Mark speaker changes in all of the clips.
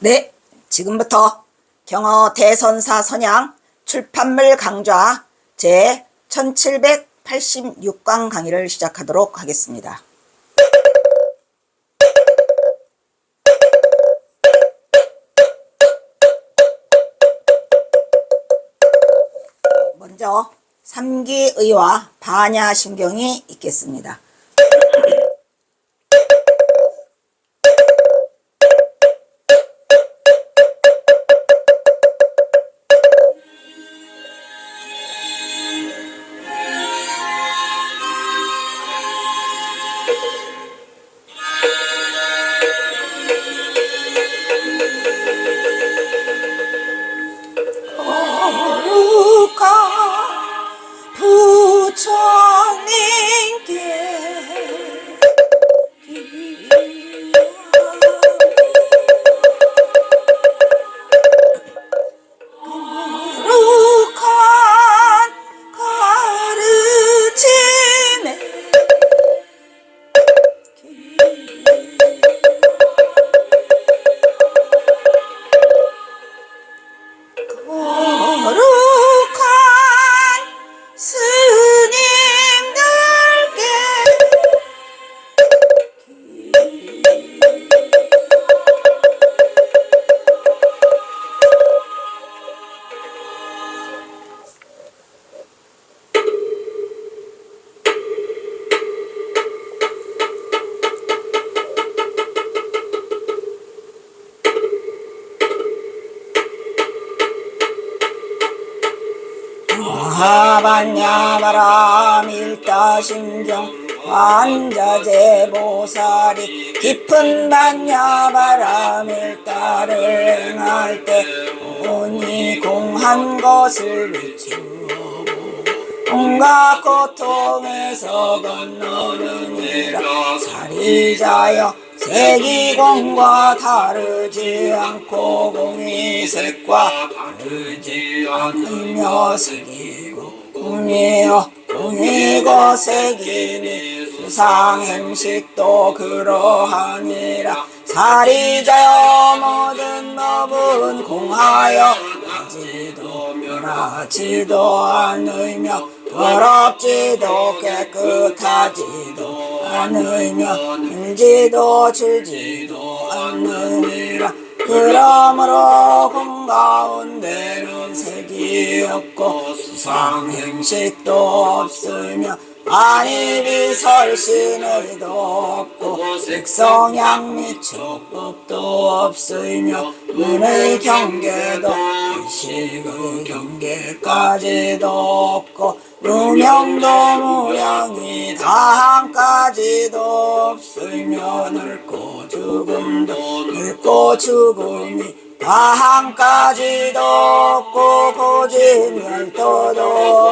Speaker 1: 네, 지금부터 경어 대선사 선양 출판물 강좌 제 1786강 강의를 시작하도록 하겠습니다. 먼저 삼기의와 반야심경이 있겠습니다. 하반야바람 일다심경 완자제보살이 깊은 반야바람 일다를 행할 때 온이 공한 것을 비추고 온갖 고통에서 건너느니라 사리자여 세기공과 다르지 않고 공이 색과 다르지 않으며 색이 고 공이여 공이고 색이니 수상행식도 그러하니라. 사리자여 모든 법은 공하여 나지도 멸하지도 않으며 더럽지도 깨끗하지도 않으며 늘지도 줄지도 않느니라 그러므로 공 가운데는 색이 없고 수상행식도 없으며 안입이 설신의도 없고 색성양 및 촉법도 없으며 눈의 경계도 의식의 경계까지도 없고 무명도 무량이 다한까지도 없으며 늙고 죽음도 늙고 죽음이 다한까지도 없고 고진멸도도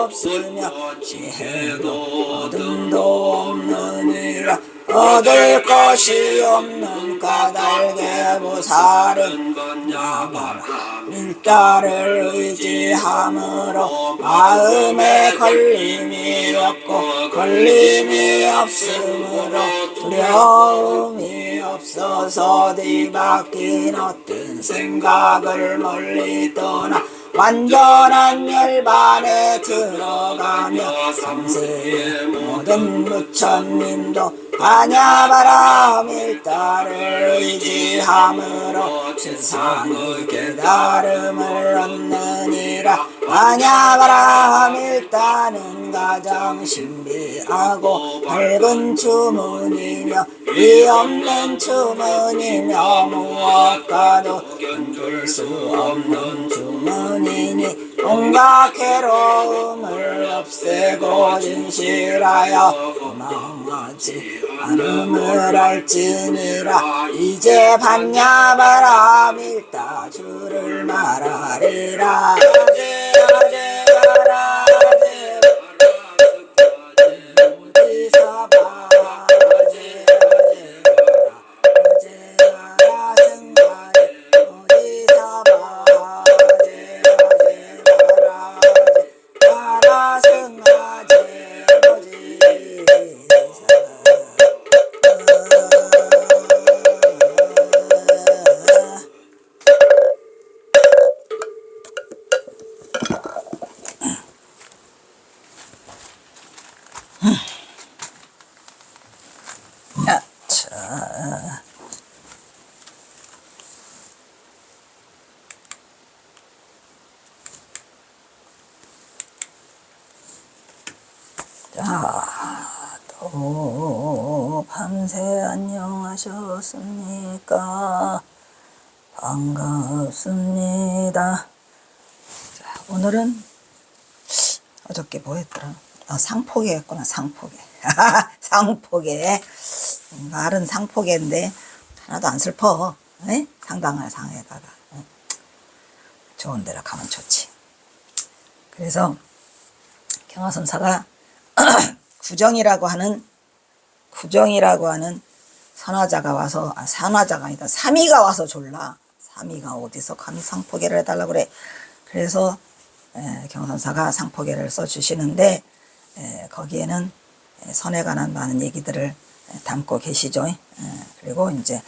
Speaker 1: 없으며 지혜도 어둠도 없느니라 얻을 것이 없는 까닭의 보살은 건야바 라 일자를 의지함으로 마음에 걸림이 없고 걸림이 없으므로 두려움이 없어서 뒤바뀐 어떤 생각을 멀리 떠나 완전한 열반에 들어가며 삼세의 모든 부처님도 반야바람 일다를 의지함으로 세상의 깨달음을 얻느니라. 반야바람 일다는 가장 신비하고 밝은 주문이며 이 없는 주문이며 무엇과도 견줄 수 없는 주문이니 온갖 괴로움을 없애고 진실하여 고마워하지 않음을 할지니라. 이제 반야바람 일다 주를 말하리라. 아제 아제 가라 아 어저께 뭐 했더라? 아, 상포개 했구나, 상포개. 상포개. 말은 상포개인데 하나도 안 슬퍼. 에? 상당한 상에다가. 응. 좋은 데로 가면 좋지. 그래서 경화선사가 구정이라고 하는 구정이라고 하는 선화자가 와서 아 선화자가 아니다 삼이가 와서 졸라 삼이가 어디서 감히 상포개를 해달라 그래 그래서 에, 경선사가 상포개를 써주시는데 에, 거기에는 에, 선에 관한 많은 얘기들을 에, 담고 계시죠 에, 그리고 이제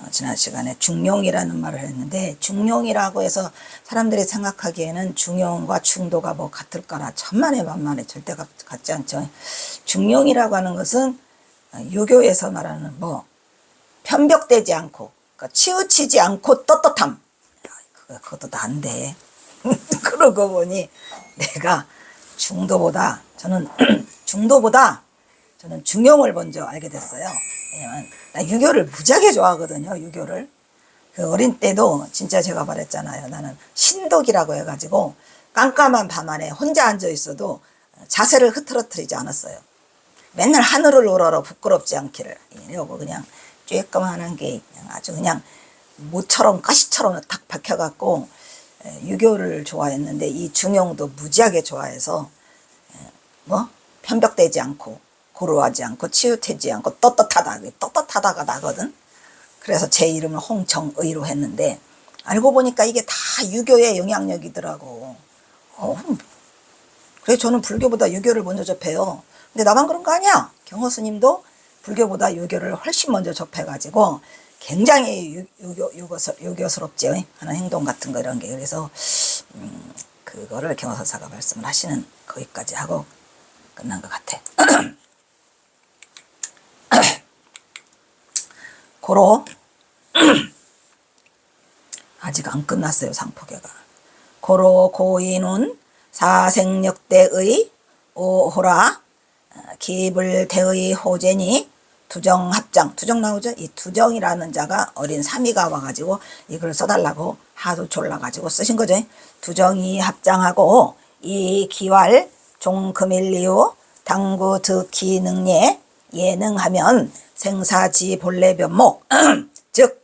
Speaker 1: 어, 지난 시간에 중용이라는 말을 했는데 중용이라고 해서 사람들이 생각하기에는 중용과 중도가 뭐 같을 거라 천만에 만만에 절대 같- 같지 않죠. 중용이라고 하는 것은 어, 유교에서 말하는 뭐 편벽되지 않고 그러니까 치우치지 않고 떳떳함. 야, 그거, 그것도 안 돼. 그러고 보니 내가 중도보다 저는 중도보다 저는 중용을 먼저 알게 됐어요. 왜냐면 나 유교를 무지하게 좋아하거든요. 유교를. 그 어린 때도 진짜 제가 말했잖아요. 나는 신독이라고 해가지고 깜깜한 밤 안에 혼자 앉아 있어도 자세를 흐트러뜨리지 않았어요. 맨날 하늘을 우러러 부끄럽지 않기를 이러고 그냥 쬐끄만한 게 그냥 아주 그냥 모처럼 가시처럼 딱 박혀갖고 에, 유교를 좋아했는데 이 중용도 무지하게 좋아해서 에, 뭐 편벽되지 않고 고루하지 않고 치우태지 않고 떳떳하다 떳떳하다가 나거든 그래서 제 이름을 홍정의로 했는데 알고 보니까 이게 다 유교의 영향력이더라고 어, 그래 저는 불교보다 유교를 먼저 접해요. 근데 나만 그런 거 아니야. 경호 스님도 불교보다 유교를 훨씬 먼저 접해가지고 굉장히 유교스럽지 하는 행동 같은 거 이런 게 그래서 음, 그거를 경호사사가 말씀을 하시는 거기까지 하고 끝난 것 같아. 고로 아직 안 끝났어요 상포계가. 고로 고인은 사생역대의 오호라 어, 기불대의 호제니 두정 합장 두정 나오죠? 이 두정이라는 자가 어린 삼이가 와가지고 이걸 써달라고 하도 졸라가지고 쓰신 거죠. 두정이 합장하고 이 기왈 종금일리오 당구 득기 능예 예능하면 생사지 본래 변목 즉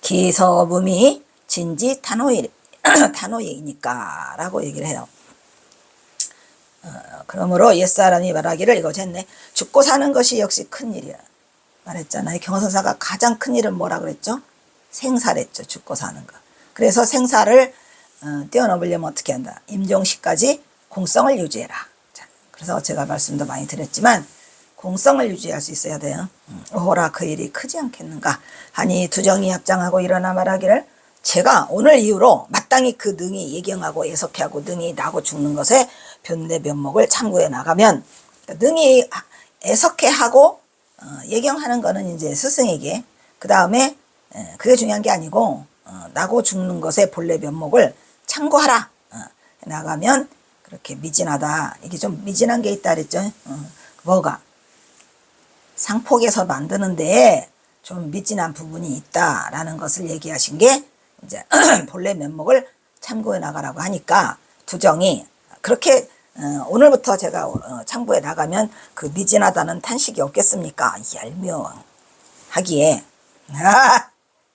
Speaker 1: 기서붐이 진지 탄호일 탄호이니까 라고 얘기를 해요. 어, 그러므로 옛사람이 말하기를 이거 했네. 죽고 사는 것이 역시 큰일이야. 말했잖아요. 경선사가 가장 큰 일은 뭐라 그랬죠? 생사랬죠. 죽고 사는 거. 그래서 생사를 어, 뛰어넘으려면 어떻게 한다? 임종시까지 공성을 유지해라. 자, 그래서 제가 말씀도 많이 드렸지만 공성을 유지할 수 있어야 돼요. 음, 오호라 그 일이 크지 않겠는가 하니 두정이 합장하고 일어나 말하기를 제가 오늘 이후로 마땅히 그 능이 예경하고 예석하고 능이 나고 죽는 것에 변내 변목을 참고해 나가면 그러니까 능이 애석해 하고 어, 예경하는 거는 이제 스승에게 그 다음에 그게 중요한 게 아니고 어, 나고 죽는 것의 본래 면목을 참고하라. 어, 나가면 그렇게 미진하다. 이게 좀 미진한 게 있다 그랬죠. 어, 뭐가? 상폭에서 만드는데 좀 미진한 부분이 있다라는 것을 얘기하신 게 이제 본래 면목을 참고해 나가라고 하니까 두정이 그렇게 어, 오늘부터 제가 어, 참고해 나가면 그 미진하다는 탄식이 없겠습니까? 얄명하기에. 아,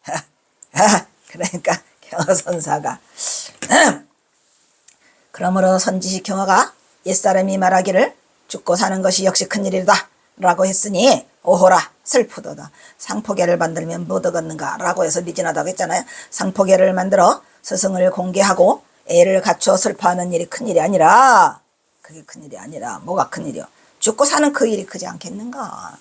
Speaker 1: 아, 그러니까 경허선사가. 그러므로 선지식 경허가 옛사람이 말하기를 죽고 사는 것이 역시 큰일이다 라고 했으니 오호라 슬프도다. 상포계를 만들면 못 얻었는가? 라고 해서 미진하다고 했잖아요. 상포계를 만들어 스승을 공개하고 애를 갖추어 슬퍼하는 일이 큰일이 아니라 그게 큰일이 아니라 뭐가 큰일이요 죽고 사는 그 일이 크지 않겠는가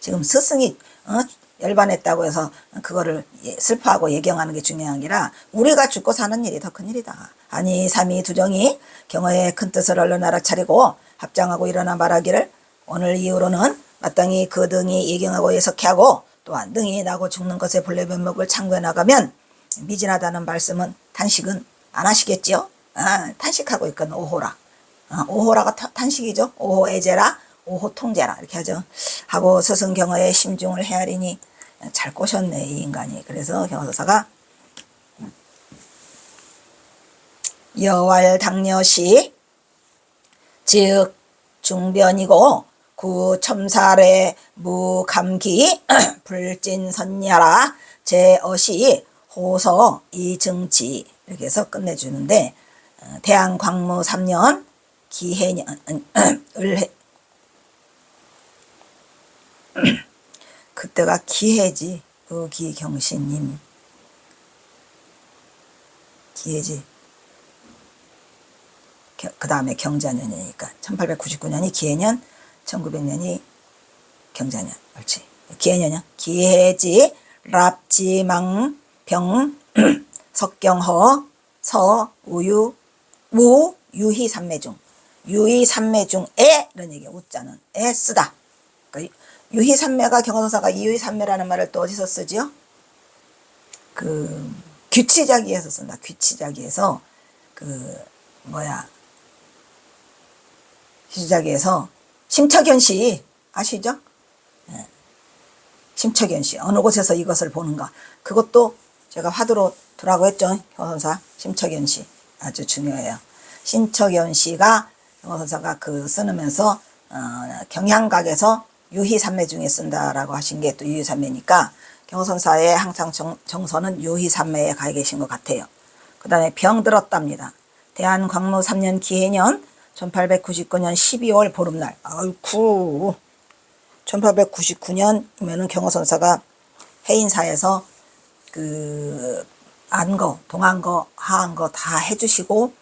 Speaker 1: 지금 스승이 어? 열반했다고 해서 그거를 예- 슬퍼하고 예경하는 게 중요한 게 아니라 우리가 죽고 사는 일이 더 큰일이다. 아니 삼위 두정이 경어의 큰 뜻을 얼른 알아차리고 합장하고 일어나 말하기를 오늘 이후로는 마땅히 그 등이 예경하고 예석하고 또한 등이 나고 죽는 것의 본래 면목을 참고해 나가면 미진하다는 말씀은 탄식은 안 하시겠지요? 아, 탄식하고 있건 오호라. 아, 오호라가 타- 탄식이죠. 오호에제라 오호 통제라 이렇게 하죠. 하고 스승경어의 심중을 헤아리니 잘 꼬셨네 이 인간이. 그래서 경어서사가 여왈 당녀시 즉 중변이고 구첨살의 무감기 불진선야라 제어시 호서 이증지 이렇게 해서 끝내주는데 어, 대한광무 3년 기해년 을해. 그때가 기해지 의기경신님. 기해지. 그 다음에 경자년이니까 1899년이 기해년 1900년이 경자년. 옳지. 기해년이야. 기해지 랍지망 병 석경허 서 우유 우 유희 삼매 중 유희 삼매 중 에 이런 얘기야 우자는. 에 쓰다. 그러니까 유희 삼매가 경호사가 이유희 삼매라는 말을 또 어디서 쓰지요? 그 규치자기에서 쓴다. 규치자기에서. 그 뭐야? 시작에서. 심척연 씨 아시죠? 예. 심척연 씨. 어느 곳에서 이것을 보는가. 그것도 제가 화두로 두라고 했죠 효선사. 심척연 씨. 아주 중요해요. 심척연 씨가 효선사가 그 쓰면서 어, 경향각에서 유희삼매 중에 쓴다라고 하신 게 또 유희삼매니까 경선사의 항상 정, 정서는 유희삼매에 가 계신 것 같아요 그 다음에 병 들었답니다 대한광무 3년 기해년 1899년 12월 보름날. 아이쿠. 1899년이면은 경호선사가 해인사에서 그 안거, 동안거, 하안거 다 해주시고 에,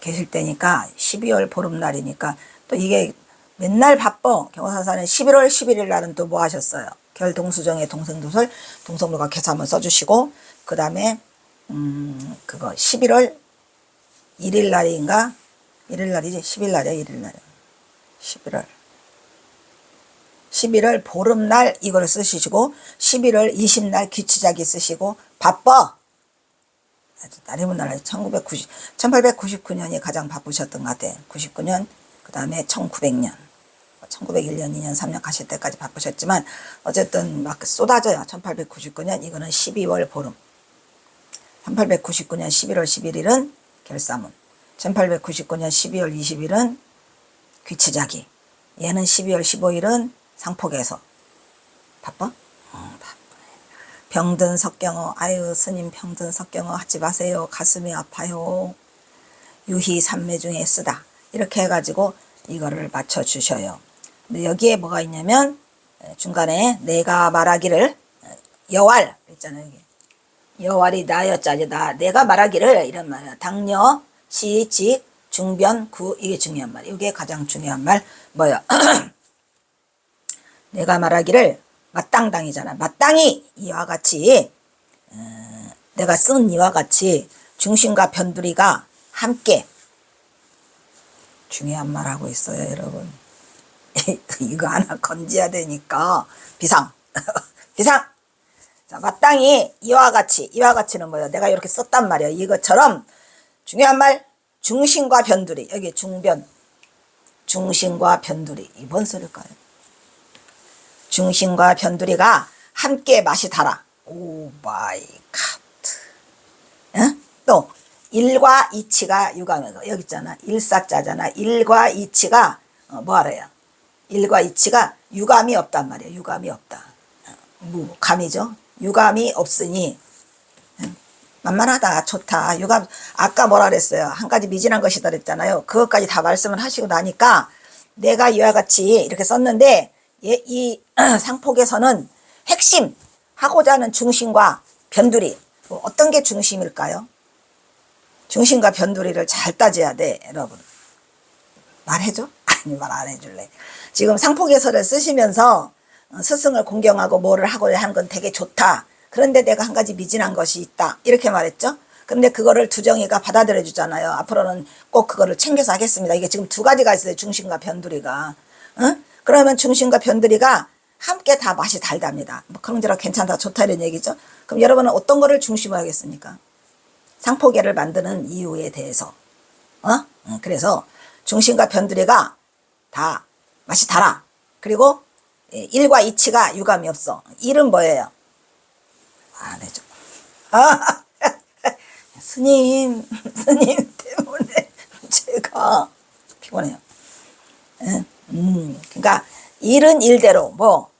Speaker 1: 계실 때니까 12월 보름날이니까 또 이게 맨날 바빠. 경호선사는 11월 11일 날은 또 뭐 하셨어요? 결동수정의 동생도설 동성로가 개서 한번 써주시고 그 다음에 음 그거 11월 1일 날인가? 1일 날이지? 10일 날이야 1일 날. 11월. 11월 보름날 이걸 쓰시고 11월 20날 귀치자기 쓰시고 바빠 날이면 날 1990, 1899년이 가장 바쁘셨던 것 같아 99년 그 다음에 1900년 1901년 2년 3년 가실 때까지 바쁘셨지만 어쨌든 막 쏟아져요 1899년 이거는 12월 보름 1899년 11월 11일은 결사문 1899년 12월 20일은 귀치자기. 얘는 12월 15일은 상폭에서. 바빠? 어, 바쁘네. 병든 석경어. 아유, 스님 병든 석경어 하지 마세요. 가슴이 아파요. 유희 삼매 중에 쓰다. 이렇게 해가지고 이거를 맞춰 주셔요. 근데 여기에 뭐가 있냐면 중간에 내가 말하기를 여왈 있잖아요. 여왈이 나였자지 나 내가 말하기를 이런 말이야. 당녀 시, 직, 중변, 구 이게 중요한 말. 이게 가장 중요한 말 뭐야? 내가 말하기를 마땅당이잖아. 마땅히 이와 같이 어, 내가 쓴 이와 같이 중심과 변두리가 함께 중요한 말 하고 있어요, 여러분. 이거 하나 건져야 되니까 비상, 비상. 자, 마땅히 이와 같이 이와 같이는 뭐야? 내가 이렇게 썼단 말이야. 이것처럼 중요한 말 중심과 변두리 여기 중변 중심과 변두리 이번 소리일까요? 중심과 변두리가 함께 맛이 달아. 오 마이 응? 또 일과 이치가 유감이고 여기 있잖아. 일사자잖아. 일과 이치가 어, 뭐하래요? 일과 이치가 유감이 없단 말이에요 유감이 없다. 어, 무감이죠? 유감이 없으니 만만하다. 좋다. 유감 아까 뭐라 그랬어요? 한 가지 미진한 것이다 그랬잖아요. 그것까지 다 말씀을 하시고 나니까 내가 이와 같이 이렇게 썼는데 예, 이 상폭에서는 핵심 하고자 하는 중심과 변두리 뭐 어떤 게 중심일까요 중심과 변두리를 잘 따져야 돼 여러분 말해줘? 아니 말 안 해줄래 지금 상폭에서를 쓰시면서 어, 스승을 공경하고 뭐를 하고 하는 건 되게 좋다 그런데 내가 한 가지 미진한 것이 있다. 이렇게 말했죠. 근데 그거를 두정이가 받아들여 주잖아요. 앞으로는 꼭 그거를 챙겨서 하겠습니다. 이게 지금 두 가지가 있어요. 중심과 변두리가. 응? 그러면 중심과 변두리가 함께 다 맛이 달답니다. 뭐 그런대로 괜찮다, 좋다 이런 얘기죠. 그럼 여러분은 어떤 거를 중심으로 하겠습니까? 상포계를 만드는 이유에 대해서. 어? 응, 그래서 중심과 변두리가 다 맛이 달아. 그리고 예, 일과 이치가 유감이 없어. 일은 뭐예요? 아, 네, 좀. 아, 스님, 스님 때문에 제가 피곤해요. 예? 음, 그러니까 일은 일대로 뭐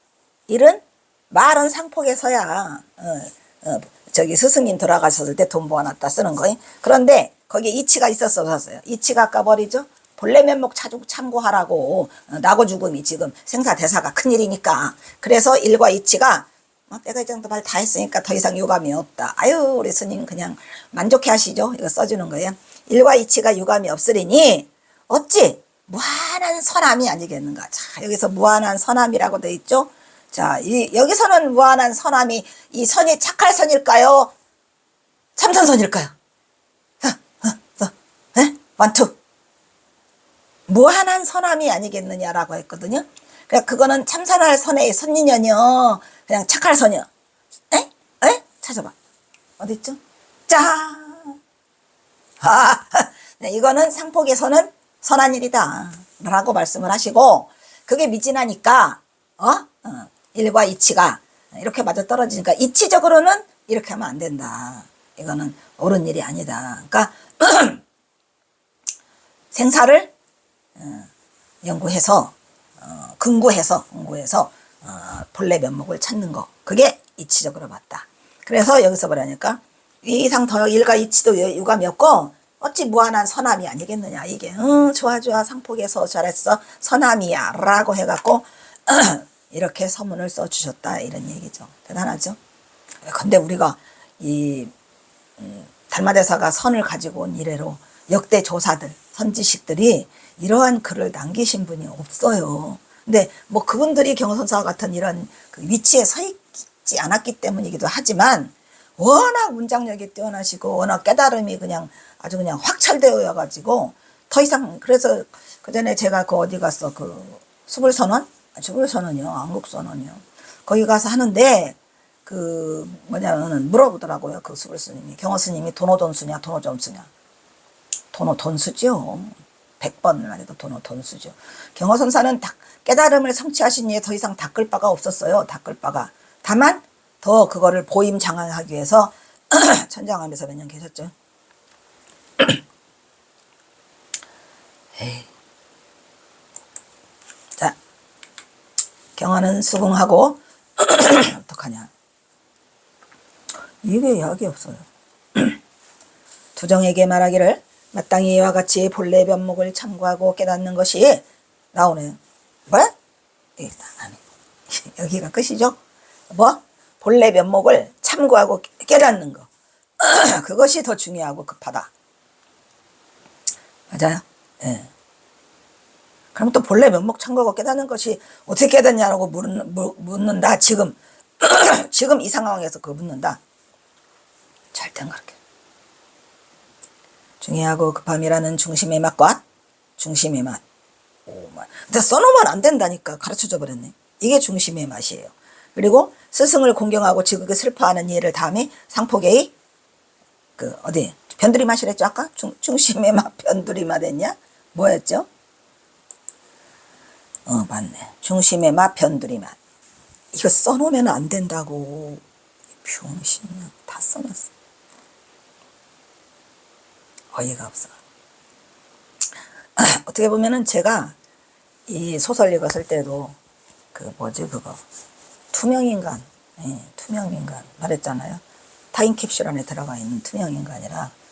Speaker 1: 일은 말은 상폭에서야 어, 어, 저기 스승님 돌아가셨을 때 돈 모아놨다 쓰는 거예요. 그런데 거기에 이치가 있었어 없었어요. 이치가 까버리죠. 본래 면목 참고하라고 어, 나고 죽음이 지금 생사대사가 큰일이니까 그래서 일과 이치가 어, 때가 이 정도 말 다 했으니까 더 이상 유감이 없다. 아유 우리 스님 그냥 만족해 하시죠. 이거 써주는 거예요. 일과 이치가 유감이 없으리니 어찌 무한한 선함이 아니겠는가. 자 여기서 무한한 선함이라고 돼 있죠. 자 이, 여기서는 무한한 선함이 이 선이 착할 선일까요? 참선선일까요? 자, 어, 어, 에? 원투. 무한한 선함이 아니겠느냐라고 했거든요. 그러니까 그거는 참선할 선의 선인연이요. 그냥 착할 선이요. 에? 에? 찾아봐. 어디 있죠? 짠! 아, 네, 이거는 상폭에서는 선한 일이다. 라고 말씀을 하시고, 그게 미진하니까, 어? 어, 일과 이치가 이렇게 맞아 떨어지니까, 이치적으로는 이렇게 하면 안 된다. 이거는 옳은 일이 아니다. 그러니까, 생사를 어, 연구해서, 어, 근구해서, 공부해서, 어, 본래 면목을 찾는 거. 그게 이치적으로 맞다. 그래서 여기서 뭐라니까, 이 이상 더 일과 이치도 유감이 없고, 어찌 무한한 선함이 아니겠느냐? 이게 응 좋아 좋아 상폭에서 잘했어. 선함이야 라고 해갖고 이렇게 서문을 써주셨다. 이런 얘기죠. 대단하죠? 근데 우리가 이 음, 달마대사가 선을 가지고 온 이래로 역대 조사들 선지식들이 이러한 글을 남기신 분이 없어요. 근데 뭐 그분들이 경선사 같은 이런 그 위치에 서 있지 않았기 때문이기도 하지만 워낙 문장력이 뛰어나시고 워낙 깨달음이 그냥 아주 그냥 확찰되어 가지고 더 이상 그래서 그 전에 제가 그 어디 갔어 그 수불선언 아, 수불선언이요. 안국선언이요. 거기 가서 하는데 그 뭐냐면은 물어보더라고요. 그 수불스님이. 경호스님이 돈오돈수냐 돈오점수냐. 돈오돈수죠. 백번만 해도 돈오돈수죠. 경호선사는 다 깨달음을 성취하신 이에 더 이상 닦을 바가 없었어요. 닦을 바가. 다만 더 그거를 보임 장황하기 위해서 천장하면서 몇 년 계셨죠. 자, 경화는 수긍하고 어떡하냐. 이게 약이 없어요. 두정에게 말하기를 마땅히 이와 같이 본래 면목을 참고하고 깨닫는 것이 나오네요. 뭐야? 일단 아니. 여기가 끝이죠? 뭐? 본래 면목을 참고하고 깨닫는 거. 그것이 더 중요하고 급하다. 맞아요? 예. 그럼 또 본래 면목 참고하고 깨닫는 것이 어떻게 깨닫냐고 묻는, 묻는다. 지금, 지금 이 상황에서 그거 묻는다. 절대 그렇게. 중요하고 급함이라는 중심의 맛과 중심의 맛. 오, 맛. 근데 써놓으면 안 된다니까 가르쳐줘 버렸네. 이게 중심의 맛이에요. 그리고 스승을 공경하고 지극히 슬퍼하는 이해를 다음에 상폭의 그 어디 변두리 맛이랬죠 아까? 중, 중심의 맛 변두리 맛 했냐? 뭐였죠? 어 맞네. 중심의 맛 변두리 맛. 이거 써놓으면 안 된다고. 병신이야 다 써놨어. 어이가 없어. 어떻게 보면은 제가 이 소설 읽었을 때도 그 뭐지 그거? 투명인간, 예, 투명인간. 말했잖아요. 타임캡슐 안에 들어가 있는 투명인간이라 뭐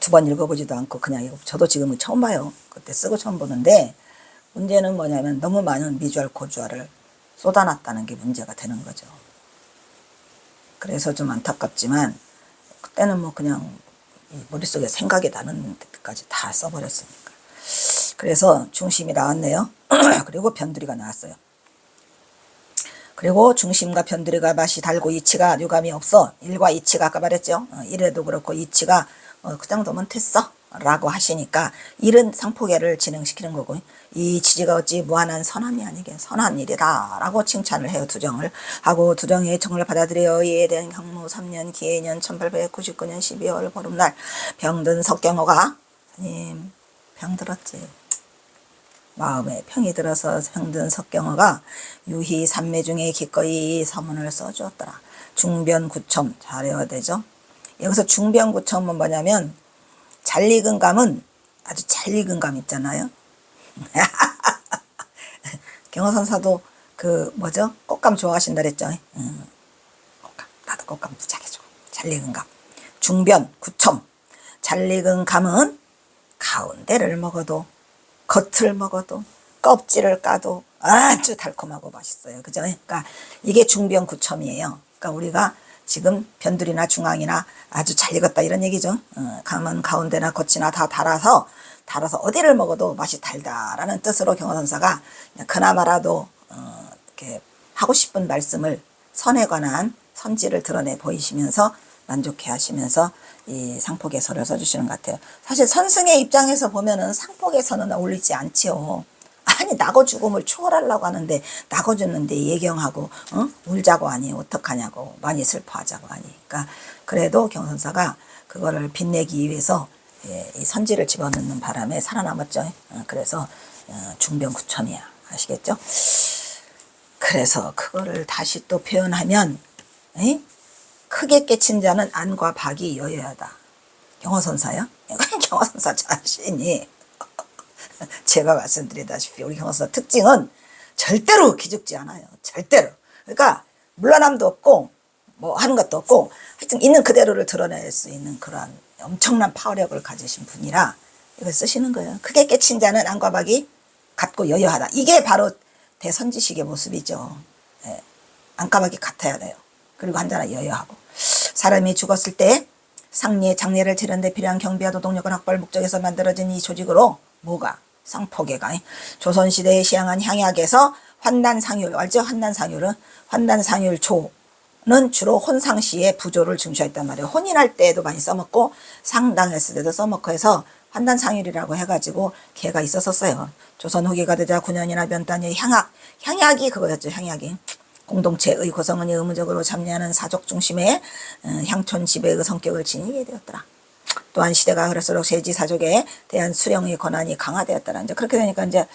Speaker 1: 두 번 읽어보지도 않고 그냥 저도 지금은 처음 봐요. 그때 쓰고 처음 보는데 문제는 뭐냐면 너무 많은 미주알 고주알을 쏟아놨다는 게 문제가 되는 거죠. 그래서 좀 안타깝지만 그때는 뭐 그냥 머릿속에 생각이 나는 데까지 다 써버렸으니까. 그래서 중심이 나왔네요. 그리고 변두리가 나왔어요. 그리고 중심과 변두리가 맛이 달고 이치가 유감이 없어. 일과 이치가 아까 말했죠. 어, 일에도 그렇고 이치가 어, 그 정도면 됐어. 라고 하시니까 일은 상포계를 진행시키는 거고 이 지지가 어찌 무한한 선함이 아니게 선한 일이다 라고 칭찬을 해요 두정을 하고 두정의 정을 받아들여 이에 대한 경무 3년 기해년 1899년 12월 보름날 병든 석경호가 님 병들었지 마음에 평이 들어서 형든 석경어가 유희 삼매 중에 기꺼이 서문을 써주었더라. 중변구첨 잘 외워야 되죠. 여기서 중변구첨은 뭐냐면 잘 익은 감은 아주 잘 익은 감 있잖아요. 경호선사도 그 뭐죠? 꽃감 좋아하신다 그랬죠. 음, 꽃감 나도 꽃감 무지하게 좋아. 잘 익은 감. 중변 구첨 잘 익은 감은 가운데를 먹어도 겉을 먹어도 껍질을 까도 아주 달콤하고 맛있어요. 그죠? 그러니까 이게 중변 구첨이에요. 그러니까 우리가 지금 변두리나 중앙이나 아주 잘 익었다 이런 얘기죠. 어, 감은 가운데나 겉이나 다 달아서 달아서 어디를 먹어도 맛이 달다라는 뜻으로 경호선사가 그나마라도 어, 이렇게 하고 싶은 말씀을 선에 관한 선지를 드러내 보이시면서 만족해 하시면서 이 상폭에서를 써주시는 것 같아요. 사실 선승의 입장에서 보면은 상폭에서는 어울리지 않지요. 아니 낙어 죽음을 초월하려고 하는데 낙어 죽는데 예경하고 어? 울자고 하니 어떡하냐고 많이 슬퍼하자고 하니까 그래도 경선사가 그거를 빛내기 위해서 예, 이 선지를 집어넣는 바람에 살아남았죠. 어, 그래서 어, 중병구첨이야 아시겠죠? 그래서 그거를 다시 또 표현하면 에이? 크게 깨친 자는 안과 박이 여여하다. 경호선사야? 경호선사 자신이 제가 말씀드리다시피 우리 경호선사 특징은 절대로 기죽지 않아요. 절대로. 그러니까 물러남도 없고 뭐 하는 것도 없고 하여튼 있는 그대로를 드러낼 수 있는 그러한 엄청난 파워력을 가지신 분이라 이걸 쓰시는 거예요. 크게 깨친 자는 안과 박이 같고 여여하다. 이게 바로 대선지식의 모습이죠. 예. 안과 박이 같아야 돼요. 그리고 한자나 여여하고. 사람이 죽었을 때 상례, 장례를 치르는데 필요한 경비와 노동력을 확보할 목적에서 만들어진 이 조직으로 뭐가? 상포계가 조선시대에 시행한 향약에서 환단상율, 알죠? 환단상율은 환단상율초는 주로 혼상시에 부조를 증수했단 말이에요. 혼인할 때도 많이 써먹고 상당했을 때도 써먹고 해서 환단상율이라고 해가지고 개가 있었었어요. 조선 후기가 되자 9년이나 변단의 향약, 향약이 그거였죠. 향약이. 공동체의 구성원이 의무적으로 참여하는 사족 중심의 어, 향촌 지배의 성격을 지니게 되었더라. 또한 시대가 흐를수록 세지 사족에 대한 수령의 권한이 강화되었더라. 이제 그렇게 되니까 이제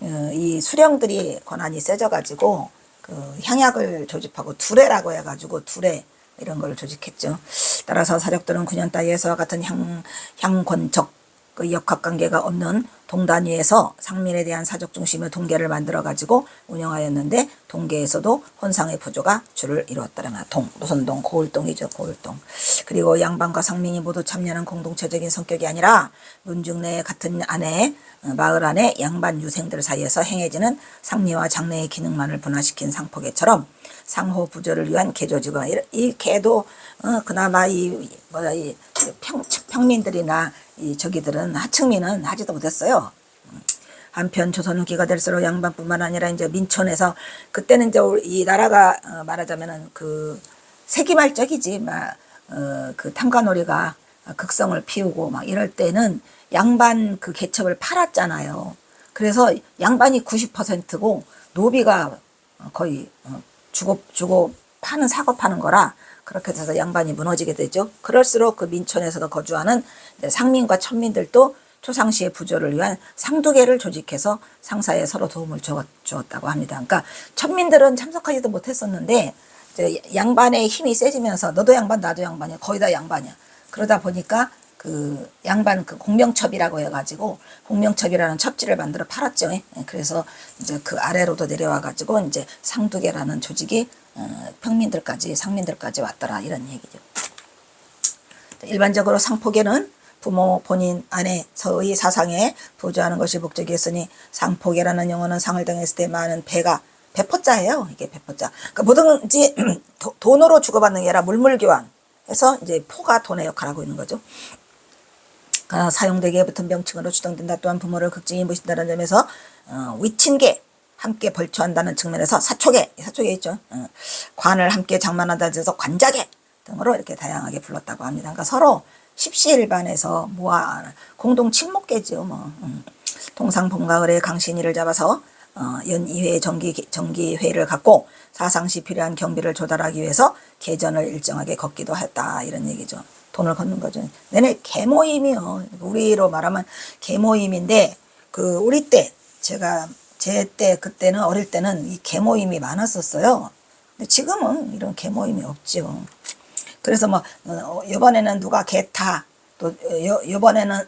Speaker 1: 어, 이 수령들이 권한이 세져가지고 그 향약을 조집하고 두레라고 해가지고 두레 이런 걸 조직했죠. 따라서 사족들은 9년 따위에서와 같은 향 향권적 그 역학관계가 없는 동단위에서 상민에 대한 사적 중심의 동계를 만들어 가지고 운영하였는데 동계에서도 혼상의 부조가 주를 이루었다라 동 무슨 동? 고을동이죠 고을동. 그리고 양반과 상민이 모두 참여하는 공동체적인 성격이 아니라 문중 내 같은 안에 어, 마을 안에 양반 유생들 사이에서 행해지는 상리와 장래의 기능만을 분화시킨 상포계처럼 상호 부조를 위한 개조직은 이- 이 개도 어, 그나마 이 뭐야 이 평, 평민들이나 이 저기들은 하층민은 하지도 못했어요. 한편 조선 후기가 될수록 양반뿐만 아니라 이제 민촌에서 그때는 이제 이 나라가 어, 말하자면은 그 세기말적이지 막그 탐관오리가 극성을 피우고 막 이럴 때는 양반 그 개첩을 팔았잖아요. 그래서 양반이 90%고 노비가 거의 어, 주고 주고 파는 사고 파는 거라 그렇게 돼서 양반이 무너지게 되죠. 그럴수록 그 민촌에서도 거주하는 상민과 천민들도 초상시의 부조를 위한 상두계를 조직해서 상사에 서로 도움을 주었, 주었다고 합니다. 그러니까 천민들은 참석하지도 못했었는데 이제 양반의 힘이 세지면서 너도 양반 나도 양반이야 거의 다 양반이야. 그러다 보니까 그 양반 그 공명첩이라고 해가지고 공명첩이라는 첩지를 만들어 팔았죠. 예, 그래서 이제 그 아래로도 내려와 가지고 이제 상두계라는 조직이 어, 평민들까지 상민들까지 왔더라 이런 얘기죠. 일반적으로 상포계는 부모 본인 안에서의 사상에 부조하는 것이 목적이었으니 상포계라는 용어는 상을 당했을 때 많은 배가 배포자예요. 이게 배포자. 그러니까 뭐든지 도- 돈으로 주고받는 게 아니라 물물교환. 해서 이제 포가 돈의 역할을 하고 있는 거죠. 가 사용되기에 붙은 명칭으로 추정된다. 또한 부모를 극진히 모신다는 점에서 어, 위친계 함께 벌초한다는 측면에서 사초계 사초계 있죠. 어, 관을 함께 장만한다는 점에서 관자계 등으로 이렇게 다양하게 불렀다고 합니다. 그러니까 서로 십시일반에서 모아 공동 친목계죠. 뭐 음. 동상봉가을의 강신이를 잡아서 어, 연 2회 정기 정기회의를 갖고 사상시 필요한 경비를 조달하기 위해서 개전을 일정하게 걷기도 했다 이런 얘기죠. 돈을 걷는 거죠. 내내 개모임이요. 우리로 말하면 개모임인데 그 우리 때 제가 제 때 그때는 어릴 때는 이 개모임이 많았었어요. 근데 지금은 이런 개모임이 없죠. 그래서 뭐 어, 이번에는 누가 개타 또 요, 요번에는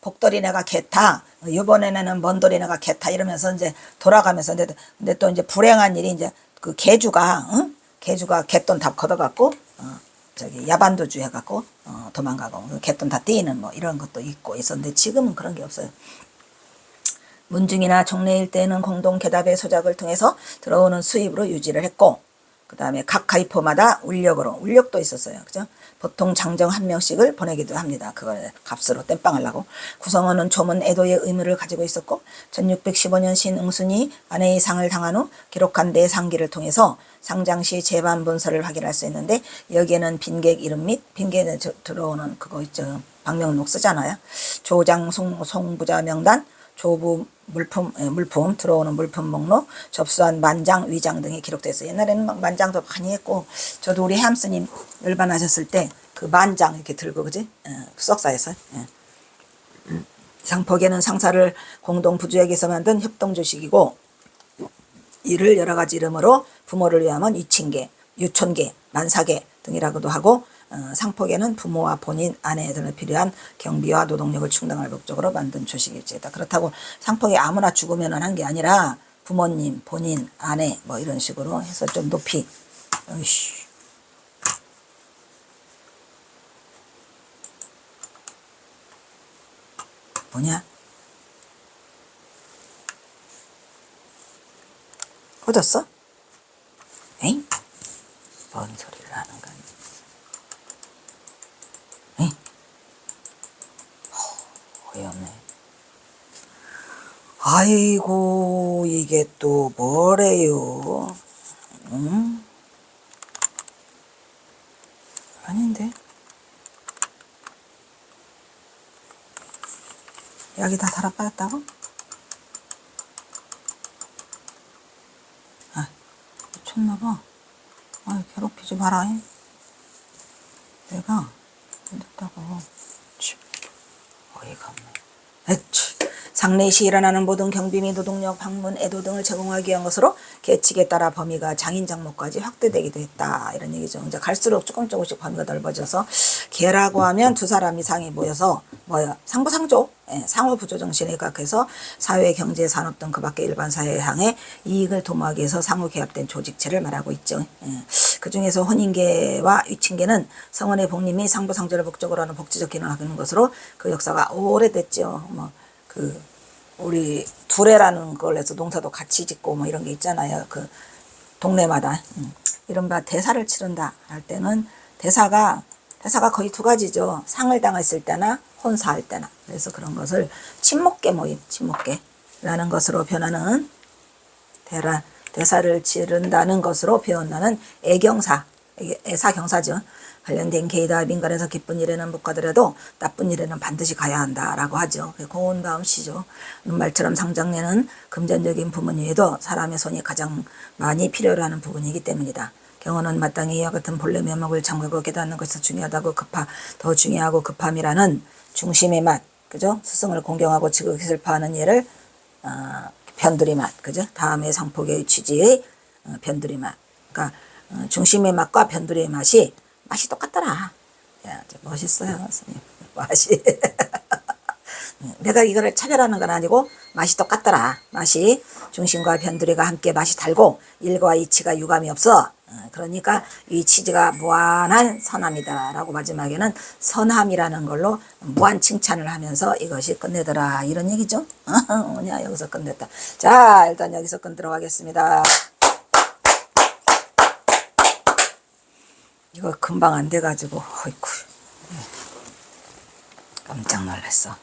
Speaker 1: 복돌이네가 개타 요번에는 먼돌이네가 개타 이러면서 이제 돌아가면서 근데, 근데 또 이제 불행한 일이 이제 그 개주가 응? 개주가 개돈 다 걷어갖고 어, 저기 야반도주 해갖고 어, 도망가고 그 개돈 다 떼이는 뭐 이런 것도 있고 있었는데 지금은 그런 게 없어요. 문중이나 종례일 때는 공동 계답의 소작을 통해서 들어오는 수입으로 유지를 했고 그 다음에 각 가입호마다 울력으로 울력도 있었어요. 그죠? 보통 장정 한 명씩을 보내기도 합니다. 그걸 값으로 땜빵하려고. 구성원은 조문 애도의 의무를 가지고 있었고 1615년 신응순이 아내의 상을 당한 후 기록한 내상기를 통해서 상장시 재반 문서를 확인할 수 있는데 여기에는 빈객 이름 및 빈객에 저- 들어오는 그거 있죠. 방명록 쓰잖아요. 조장 송, 송부자 명단 조부 물품 예, 물품 들어오는 물품 목록 접수한 만장 위장 등이 기록되어 있어요. 옛날에는 막 만장도 많이 했고 저도 우리 해암스님 열반하셨을 때 그 만장 이렇게 들고 그지 예, 수석사에서 예. 상폭에는 상사를 공동 부주에게서 만든 협동 조식이고 이를 여러 가지 이름으로 부모를 위하면 이친계, 유촌계, 만사계 등이라고도 하고 어, 상폭에는 부모와 본인, 아내 등을 필요한 경비와 노동력을 충당할 목적으로 만든 조식일지이다. 그렇다고 상폭에 아무나 죽으면 한 게 아니라 부모님, 본인, 아내 뭐 이런 식으로 해서 좀 높이 어이씨. 뭐냐? 꺼졌어? 에잉? 뭔 소리를 하는 거니? 에잉? 허, 어이없네. 아이고, 이게 또 뭐래요? 응? 아닌데? 여기 다 달아 빠졌다고? 아, 미쳤나봐. 아, 괴롭히지 마라. 잉. 내가. 치, 어이가 없네. 상례시 일어나는 모든 경비 및 노동력, 방문, 애도 등을 제공하기 위한 것으로 계칙에 따라 범위가 장인 장모까지 확대되기도 했다. 이런 얘기죠. 이제 갈수록 조금 조금씩 범위가 넓어져서 개라고 하면 두 사람 이상이 모여서 뭐야 상부 상조 예, 상호 부조 정신에 각해서 사회, 경제, 산업 등 그밖에 일반 사회에 향해 이익을 도모하기 위해서 상호 개합된 조직체를 말하고 있죠. 예. 그 중에서 혼인계와 위친계는 성원의 복림이 상부 상조를 목적으로 하는 복지적 기능을 하는 것으로 그 역사가 오래됐죠. 뭐그 우리 두레라는 걸 해서 농사도 같이 짓고 뭐 이런 게 있잖아요. 그 동네마다 음. 이른바 대사를 치른다 할 때는 대사가 대사가 거의 두 가지죠. 상을 당했을 때나 혼사할 때나 그래서 그런 것을 친목계 모임 친목계라는 것으로 변하는 대라 대사를 치른다는 것으로 표현하는 애경사 애- 애사경사죠. 관련된 개이다 민간에서 기쁜 일에는 못 가더라도 나쁜 일에는 반드시 가야 한다라고 하죠. 그게 고운 다음 시죠. 눈말처럼 상장내는 금전적인 부분 외에도 사람의 손이 가장 많이 필요로 하는 부분이기 때문이다. 경호는 마땅히 이와 같은 본래 면목을 잠그고 깨닫는 것이 중요하다고 급하 더 중요하고 급함이라는 중심의 맛 그죠? 스승을 공경하고 지극히 슬퍼하는 예를 어, 변두리 맛, 그죠? 다음에 상폭의 취지의 어, 변두리 맛. 그러니까 어, 중심의 맛과 변두리의 맛이 맛이 똑같더라. 야, 저 멋있어요, 선생님. 맛이. 내가 이거를 차별하는 건 아니고 맛이 똑같더라. 맛이 중심과 변두리가 함께 맛이 달고 일과 이치가 유감이 없어. 어, 그러니까 이 치즈가 무한한 선함이다라고 마지막에는 선함이라는 걸로 무한 칭찬을 하면서 이것이 끝내더라 이런 얘기죠. 뭐냐 여기서 끝냈다. 자 일단 여기서 끝내도록 하겠습니다. 이거 금방 안 돼가지고 어이쿠 깜짝 놀랐어.